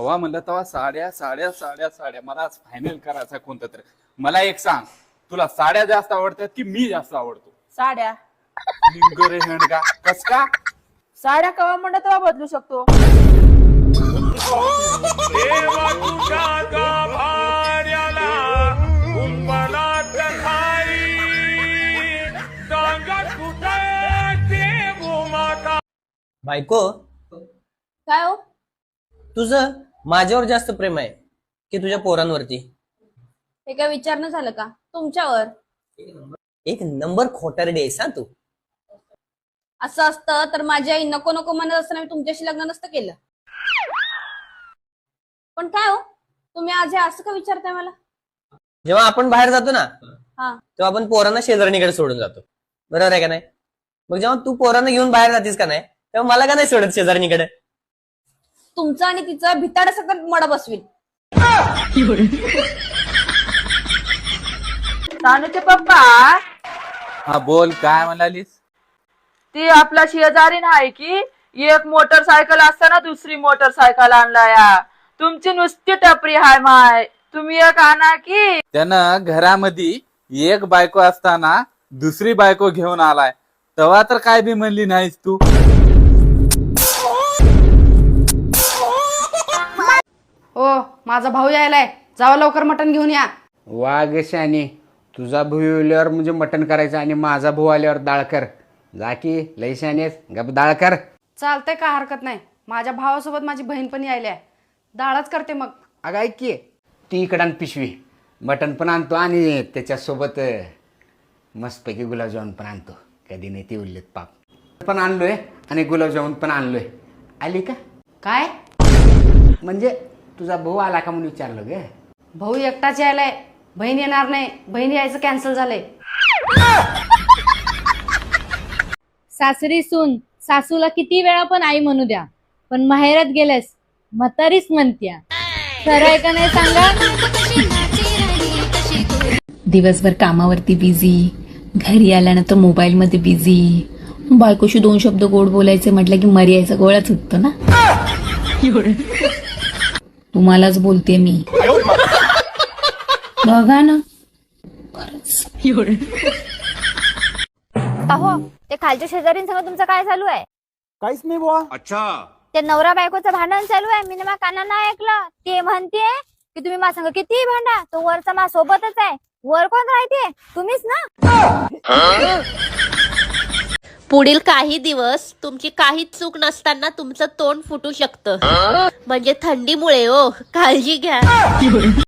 तेव्हा म्हणलं तेव्हा साड्या साड्या साड्या साड्या. मला आज फायनल करायचा कोणतं तरी. मला एक सांग. तुला साड्या जास्त आवडतात की मी जास्त आवडतो? साड्या. हेंडगा कस का? साड्या कवा म्हणलं तेव्हा बदलू शकतो. बायको? काय हो? तुझं? माझ्यावर जास्त प्रेम आहे की तुझ्या पोरांवरती? हे काय विचारणं झालं का? तुमच्यावर. एक नंबर खोटारडी आहेस हा तू. असं असतं तर माझी आई नको नको म्हणत असताना मी तुमच्याशी लग्न नसतं केलं. पण काय हो? तुम्ही आज हे असं का विचारताय मला? जेव्हा आपण बाहेर जातो ना हा. तेव्हा आपण पोरांना शेजारणीकडे सोडून जातो. बरोबर आहे का नाही? मग जेव्हा तू पोरांना घेऊन बाहेर जातीस का नाही तेव्हा मला का नाही सोडत शेजारणीकडे? तुमचं आणि तिचं भिताड सकट मड बसवील. सानूचे पप्पा? हा बोल काय म्हणालीस? ती आपला शेजारीन आहे की एक मोटरसायकल असताना दुसरी मोटरसायकल आणलाय तुमची नुसती टपरी हाय माय. तुम्ही एक आणा की. त्यानं घरामध्ये एक बायको असताना दुसरी बायको घेऊन आलाय. तेव्हा तर काय बी म्हणली नाहीस तू? ओ माझा भाऊ यायलाय. जावा लवकर मटण घेऊन या. वाघ शाने. तुझा भाऊ आल्यावर म्हणजे मटण करायचं आणि माझा भाऊ आल्यावर डाळ कर. जा की लई शानेस गप डाळ कर. चालतंय काय हरकत नाही. माझ्या भावासोबत माझी बहीण पण यायली आहे डाळच करते मग. अगं ऐक की. ती इकडं पिशवी. मटण पण आणतो आणि त्याच्यासोबत अं, मस्तपैकी गुलाबजामुन पण आणतो. कधी नाही ते उरलेत पाप. पण आणलोय आणि गुलाबजामुन पण आणलोय. आली का? काय? म्हणजे तुझा भाऊ आला का म्हणून विचारलं ग? भाऊ एकटाच यायलाय. बहीण येणार नाही. बहीण यायचं कॅन्सल झालंय. सासरी सून सासूला किती वेळा पण आई म्हणू द्या. पण माहेरात गेल्यास म्हातारीच म्हणत्या. खरं आहे का नाही सांगा? दिवसभर कामावरती बिझी घरी आल्यानंतर मोबाईलमध्ये बिझी बायकोशी दोन शब्द गोड बोलायचे म्हटलं की मर्यायचा गोळा सुटतो ना? तुम्हालाच बोलते मी. बघा ना. हो ते खालच्या शेजारींसंग तुमचं काय चालू आहे? काहीच नाही बुवा. अच्छा. ते नवरा बायकोचं भांडण चालू आहे. मी मा कानानं ऐकलं. ते म्हणते की तुम्ही मा संग किती भांडा? तो वरचा मा सोबतच आहे. वर कोण राहते? तुम्हीच ना. पुढील काही दिवस तुमची काहीच चूक नसताना तुमचं तोंड फुटू शकतं. म्हणजे थंडीमुळे हो काळजी घ्या.